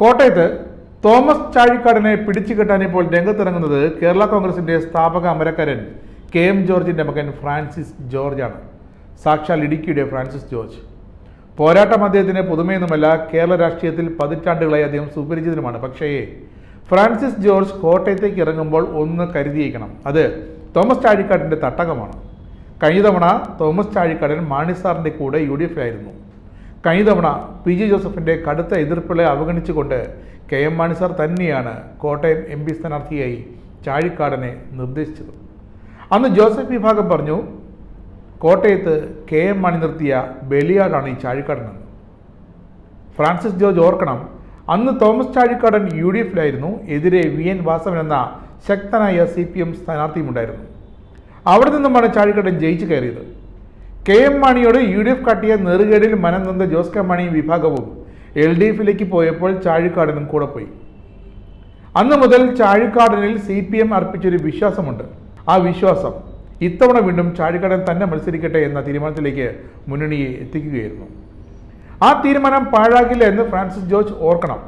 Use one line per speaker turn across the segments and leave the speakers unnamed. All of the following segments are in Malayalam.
കോട്ടയത്ത് തോമസ് ചാഴിക്കാടിനെ പിടിച്ചു കെട്ടാൻ ഇപ്പോൾ രംഗത്തിറങ്ങുന്നത് കേരള കോൺഗ്രസിന്റെ സ്ഥാപക അമരക്കാരൻ കെ എം ജോർജിന്റെ മകൻ ഫ്രാൻസിസ് ജോർജാണ്. സാക്ഷാൽ ഇടുക്കിയുടെ ഫ്രാൻസിസ് ജോർജ്. പോരാട്ടം അദ്ദേഹത്തിന് പുതുമയൊന്നുമല്ല കേരള രാഷ്ട്രീയത്തിൽ പതിറ്റാണ്ടുകളായി അദ്ദേഹം സുപരിചിതനുമാണ്. പക്ഷേ ഫ്രാൻസിസ് ജോർജ് കോട്ടയത്തേക്ക് ഇറങ്ങുമ്പോൾ ഒന്ന് കരുതിയേക്കണം. അത് തോമസ് ചാഴിക്കാടിന്റെ തട്ടകമാണ്. കഴിഞ്ഞ തവണ തോമസ് ചാഴിക്കാടൻ മാണിസാറിന്റെ കൂടെ യു ഡി കഴിഞ്ഞ തവണ പി ജെ ജോസഫിന്റെ കടുത്ത എതിർപ്പുകളെ അവഗണിച്ചുകൊണ്ട് കെ എം മാണി സാർ തന്നെയാണ് കോട്ടയം എം പി സ്ഥാനാർത്ഥിയായി ചാഴിക്കാടനെ നിർദ്ദേശിച്ചത്. അന്ന് ജോസഫ് വിഭാഗം പറഞ്ഞു കോട്ടയത്ത് കെ എം മാണി നിർത്തിയ ബലിയാടാണ് ഈ ചാഴിക്കാടനെന്ന്. ഫ്രാൻസിസ് ജോർജ് ഓർക്കണം അന്ന് തോമസ് ചാഴിക്കാടൻ യു ഡി എഫിലായിരുന്നു എതിരെ വി എൻ വാസവൻ എന്ന ശക്തനായ സി പി എം സ്ഥാനാർത്ഥിയുമുണ്ടായിരുന്നു. അവിടെ നിന്നുമാണ് ചാഴിക്കാടൻ ജയിച്ചു കയറിയത്. കെ എം മാണിയോട് യു ഡി എഫ് കാട്ടിയ നെറുകേടിൽ മനം നൊന്ത ജോസ് കെ മാണി വിഭാഗവും എൽ ഡി എഫിലേക്ക് പോയപ്പോൾ ചാഴിക്കാടനും കൂടെ പോയി. അന്ന് മുതൽ ചാഴിക്കാടനിൽ സി പി എം അർപ്പിച്ചൊരു വിശ്വാസമുണ്ട്. ആ വിശ്വാസം ഇത്തവണ വീണ്ടും ചാഴിക്കാടൻ തന്നെ മത്സരിക്കട്ടെ എന്ന തീരുമാനത്തിലേക്ക് മുന്നണിയെ എത്തിക്കുകയായിരുന്നു. ആ തീരുമാനം പാഴാകില്ല എന്ന് ഫ്രാൻസിസ് ജോർജ് ഓർക്കണം.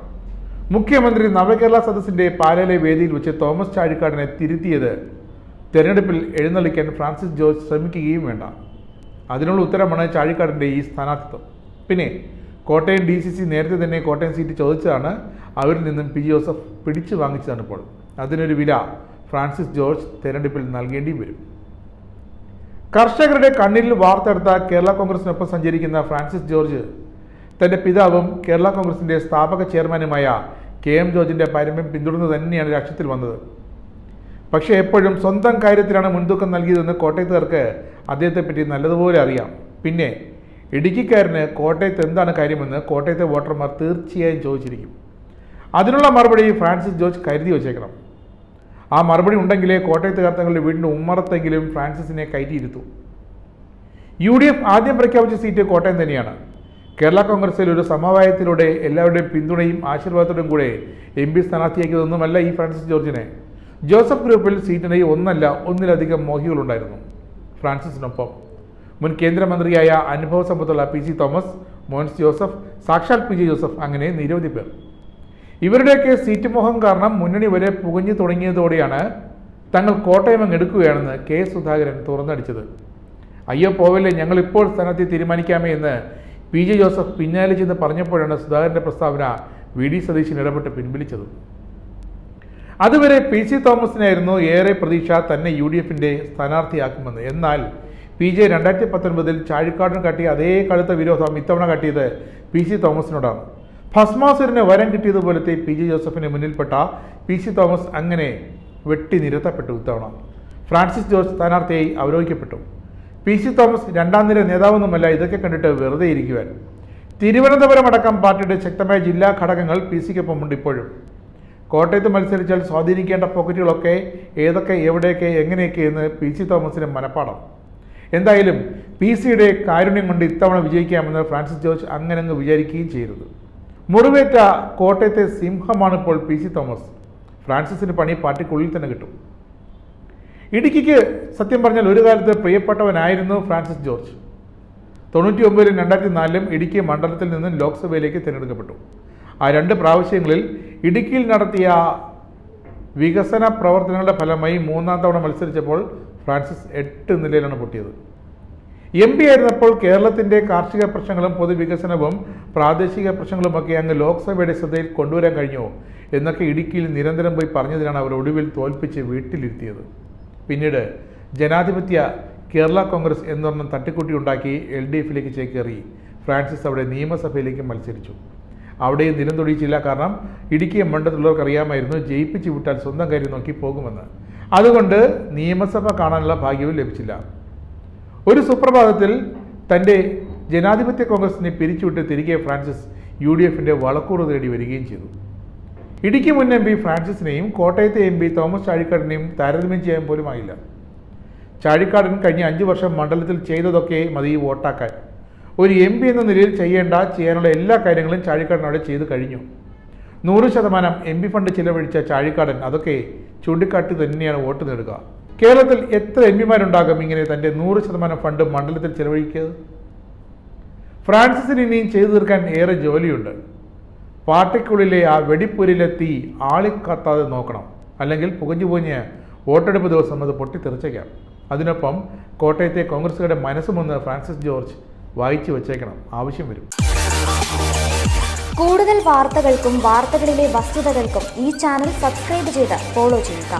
മുഖ്യമന്ത്രി നവകേരള സദസ്സിന്റെ പാലയിലെ വേദിയിൽ വെച്ച് തോമസ് ചാഴിക്കാടനെ തിരുത്തിയത് തെരഞ്ഞെടുപ്പിൽ എഴുന്നള്ളിക്കാൻ ഫ്രാൻസിസ് ജോർജ് ശ്രമിക്കുകയും വേണ്ട. അതിനുള്ള ഉത്തരമാണ് ചാഴിക്കാടിന്റെ ഈ സ്ഥാനാർത്ഥിത്വം. പിന്നെ കോട്ടയം ഡി സി സി നേരത്തെ തന്നെ കോട്ടയം സീറ്റ് ചോദിച്ചതാണ്. അവരിൽ നിന്നും പി. ജോസഫ് പിടിച്ചു വാങ്ങിച്ചതാണ് ഇപ്പോൾ. അതിനൊരു വില ഫ്രാൻസിസ് ജോർജ് തെരഞ്ഞെടുപ്പിൽ നൽകേണ്ടിയും വരും. കർഷകരുടെ കണ്ണിൽ വാർത്തെടുത്ത കേരള കോൺഗ്രസിനൊപ്പം സഞ്ചരിക്കുന്ന ഫ്രാൻസിസ് ജോർജ് തന്റെ പിതാവും കേരള കോൺഗ്രസിന്റെ സ്ഥാപക ചെയർമാനുമായ കെ. എം. ജോർജിന്റെ പാരമ്പര്യം പിന്തുടർന്ന് തന്നെയാണ് രാഷ്ട്രീയത്തിൽ വന്നത്. പക്ഷേ എപ്പോഴും സ്വന്തം കാര്യത്തിലാണ് മുൻതൂക്കം നൽകിയതെന്ന് കോട്ടയത്തുകാർക്ക് അദ്ദേഹത്തെപ്പറ്റി നല്ലതുപോലെ അറിയാം. പിന്നെ ഇടുക്കിക്കാരന് കോട്ടയത്ത് എന്താണ് കാര്യമെന്ന് കോട്ടയത്തെ വോട്ടർമാർ തീർച്ചയായും ചോദിച്ചിരിക്കും. അതിനുള്ള മറുപടി ഫ്രാൻസിസ് ജോർജ് കരുതി വച്ചേക്കണം. ആ മറുപടി ഉണ്ടെങ്കിലേ കോട്ടയത്തുകാർ തങ്ങളുടെ വീടിന്റെ ഉമ്മറത്തെങ്കിലും ഫ്രാൻസിസിനെ കയറ്റിയിരുത്തു. യു ഡി എഫ് ആദ്യം പ്രഖ്യാപിച്ച സീറ്റ് കോട്ടയം തന്നെയാണ്. കേരള കോൺഗ്രസിൽ ഒരു സമവായത്തിലൂടെ എല്ലാവരുടെയും പിന്തുണയും ആശീർവാദത്തോടും കൂടെ എം പി സ്ഥാനാർത്ഥിയാക്കിയതൊന്നുമല്ല ഈ ഫ്രാൻസിസ് ജോർജിനെ. ജോസഫ് ഗ്രൂപ്പിൽ സീറ്റിനായി ഒന്നല്ല ഒന്നിലധികം മോഹികളുണ്ടായിരുന്നു. ഫ്രാൻസിസിനൊപ്പം. മുൻ കേന്ദ്രമന്ത്രിയായ അനുഭവ സമ്പത്തുള്ള പി സി തോമസ് മോൻസ് ജോസഫ് സാക്ഷാൽ പി ജെ ജോസഫ് അങ്ങനെ നിരവധി പേർ. ഇവരുടെയൊക്കെ സീറ്റ് മോഹം കാരണം മുന്നണി വരെ പുകഞ്ഞു തുടങ്ങിയതോടെയാണ് തങ്ങൾ കോട്ടയം അങ്ങ് എടുക്കുകയാണെന്ന് കെ സുധാകരൻ തുറന്നടിച്ചത്. അയ്യോ പോവല്ലേ ഞങ്ങൾ ഇപ്പോൾ സ്ഥാനാർത്ഥി തീരുമാനിക്കാമേ എന്ന് പി ജെ ജോസഫ് പിന്നാലെ ചെന്ന് പറഞ്ഞപ്പോഴാണ് സുധാകരന്റെ പ്രസ്താവന വി ഡി സതീശൻ ഇടപെട്ട് പിൻവലിച്ചത്. അതുവരെ പി സി തോമസിനായിരുന്നു ഏറെ പ്രതീക്ഷ തന്നെ യു ഡി എഫിന്റെ സ്ഥാനാർത്ഥിയാക്കുമെന്ന്. എന്നാൽ പി ജെ രണ്ടായിരത്തി പത്തൊൻപതിൽ ചാഴിക്കാടിന് കാട്ടിയ അതേ കടുത്ത വിരോധം ഇത്തവണ കാട്ടിയത് പി സി തോമസിനോടാണ്. ഭസ്മാസുരന് വരം കിട്ടിയതുപോലത്തെ പി ജെ ജോസഫിന് മുന്നിൽപ്പെട്ട പി സി തോമസ് അങ്ങനെ വെട്ടി നിരത്തപ്പെട്ടു ഇത്തവണ. ഫ്രാൻസിസ് ജോർജ് സ്ഥാനാർത്ഥിയായി അവരോഹിക്കപ്പെട്ടു പി സി തോമസ് രണ്ടാം നിര നേതാവൊന്നുമല്ല ഇതൊക്കെ കണ്ടിട്ട് വെറുതെ ഇരിക്കുവാൻ. തിരുവനന്തപുരം അടക്കം പാർട്ടിയുടെ ശക്തമായ ജില്ലാ ഘടകങ്ങൾ പി സിക്കൊപ്പമുണ്ട് ഇപ്പോഴും. കോട്ടയത്ത് മത്സരിച്ചാൽ സ്വാധീനിക്കേണ്ട പോക്കറ്റുകളൊക്കെ ഏതൊക്കെ എവിടെയൊക്കെ എങ്ങനെയൊക്കെ എന്ന് പി സി തോമസിന് മനപ്പാടം. എന്തായാലും പി സിയുടെ കാരുണ്യം കൊണ്ട് ഇത്തവണ വിജയിക്കാമെന്ന് ഫ്രാൻസിസ് ജോർജ് അങ്ങനെ അങ്ങ് വിചാരിക്കുകയും ചെയ്തത്. മുറിവേറ്റ കോട്ടയത്തെ സിംഹമാണ് ഇപ്പോൾ പി സി തോമസ്. ഫ്രാൻസിസിന് പണി പാർട്ടിക്കുള്ളിൽ തന്നെ കിട്ടും. ഇടുക്കിക്ക് സത്യം പറഞ്ഞാൽ ഒരു കാലത്ത് പ്രിയപ്പെട്ടവനായിരുന്നു ഫ്രാൻസിസ് ജോർജ്. തൊണ്ണൂറ്റി ഒമ്പതിലും രണ്ടായിരത്തി നാലിലും ഇടുക്കി മണ്ഡലത്തിൽ നിന്നും ലോക്സഭയിലേക്ക് തിരഞ്ഞെടുക്കപ്പെട്ടു. ആ രണ്ട് പ്രാവശ്യങ്ങളിൽ ഇടുക്കിയിൽ നടത്തിയ വികസന പ്രവർത്തനങ്ങളുടെ ഫലമായി മൂന്നാം തവണ മത്സരിച്ചപ്പോൾ ഫ്രാൻസിസ് എട്ട് നിലയിലാണ് പൊട്ടിയത്. എം പി ആയിരുന്നപ്പോൾ കേരളത്തിന്റെ കാർഷിക പ്രശ്നങ്ങളും പൊതുവികസനവും പ്രാദേശിക പ്രശ്നങ്ങളുമൊക്കെ അങ്ങ് ലോക്സഭയുടെ ശ്രദ്ധയിൽ കൊണ്ടുവരാൻ കഴിഞ്ഞോ എന്നൊക്കെ ഇടുക്കിയിൽ നിരന്തരം പോയി പറഞ്ഞതിനാണ് അവർ ഒടുവിൽ തോൽപ്പിച്ച് വീട്ടിലിരുത്തിയത്. പിന്നീട് ജനാധിപത്യ കേരള കോൺഗ്രസ് എന്നൊരെണ്ണം തട്ടിക്കൂട്ടി ഉണ്ടാക്കി എൽ ഡി എഫിലേക്ക് ചേക്കേറി. ഫ്രാൻസിസ് അവിടെ നിയമസഭയിലേക്ക് മത്സരിച്ചു. അവിടെയും ദിനം തൊടിയിച്ചില്ല കാരണം ഇടുക്കി മണ്ഡലത്തിലുള്ളവർക്ക് അറിയാമായിരുന്നു ജയിപ്പിച്ചു വിട്ടാൽ സ്വന്തം കാര്യം നോക്കി പോകുമെന്ന്. അതുകൊണ്ട് നിയമസഭ കാണാനുള്ള ഭാഗ്യവും ലഭിച്ചില്ല. ഒരു സുപ്രഭാതത്തിൽ തന്റെ ജനാധിപത്യ കോൺഗ്രസിനെ പിരിച്ചുവിട്ട് തിരികെ ഫ്രാൻസിസ് യു ഡി എഫിന്റെ വളക്കൂറ് തേടി വരികയും ചെയ്തു. ഇടുക്കി മുൻ എം പി ഫ്രാൻസിസിനെയും കോട്ടയത്തെ എം പി തോമസ് ചാഴിക്കാടിനെയും താരതമ്യം ചെയ്യാൻ പോലും ആയില്ല ചാഴിക്കാടൻ കഴിഞ്ഞ അഞ്ച് വർഷം മണ്ഡലത്തിൽ ചെയ്തതൊക്കെ മതി വോട്ടാക്കാൻ. ഒരു എം പി എന്ന നിലയിൽ ചെയ്യേണ്ട ചെയ്യാനുള്ള എല്ലാ കാര്യങ്ങളും ചാഴിക്കാടൻ അവിടെ ചെയ്തു കഴിഞ്ഞു. നൂറ് ശതമാനം എം പി ഫണ്ട് ചിലവഴിച്ച ചാഴിക്കാടൻ അതൊക്കെ ചൂണ്ടിക്കാട്ടി തന്നെയാണ് വോട്ട് നേടുക. കേരളത്തിൽ എത്ര എം പിമാരുണ്ടാകും ഇങ്ങനെ തന്റെ നൂറ് ശതമാനം ഫണ്ട് മണ്ഡലത്തിൽ ചിലവഴിക്കുക? ഫ്രാൻസിസിന് ഇനിയും ചെയ്തു തീർക്കാൻ ഏറെ ജോലിയുണ്ട്. പാർട്ടിക്കുള്ളിലെ ആ വെടിപ്പുരിലെ തീ ആളിക്കത്താതെ നോക്കണം. അല്ലെങ്കിൽ പുകഞ്ഞു പുകഞ്ഞ് വോട്ടെടുപ്പ് ദിവസം അത് പൊട്ടിത്തെറിച്ചേക്കാം. അതിനൊപ്പം കോട്ടയത്തെ കോൺഗ്രസുകാരുടെ മനസ്സുമൊന്ന് ഫ്രാൻസിസ് ജോർജ് വായിച്ചു വച്ചേക്കണം. ആവശ്യം വരും.
കൂടുതൽ വാർത്തകൾക്കും വാർത്തകളിലെ വസ്തുതകൾക്കും ഈ ചാനൽ സബ്സ്ക്രൈബ് ചെയ്ത് ഫോളോ ചെയ്യുക.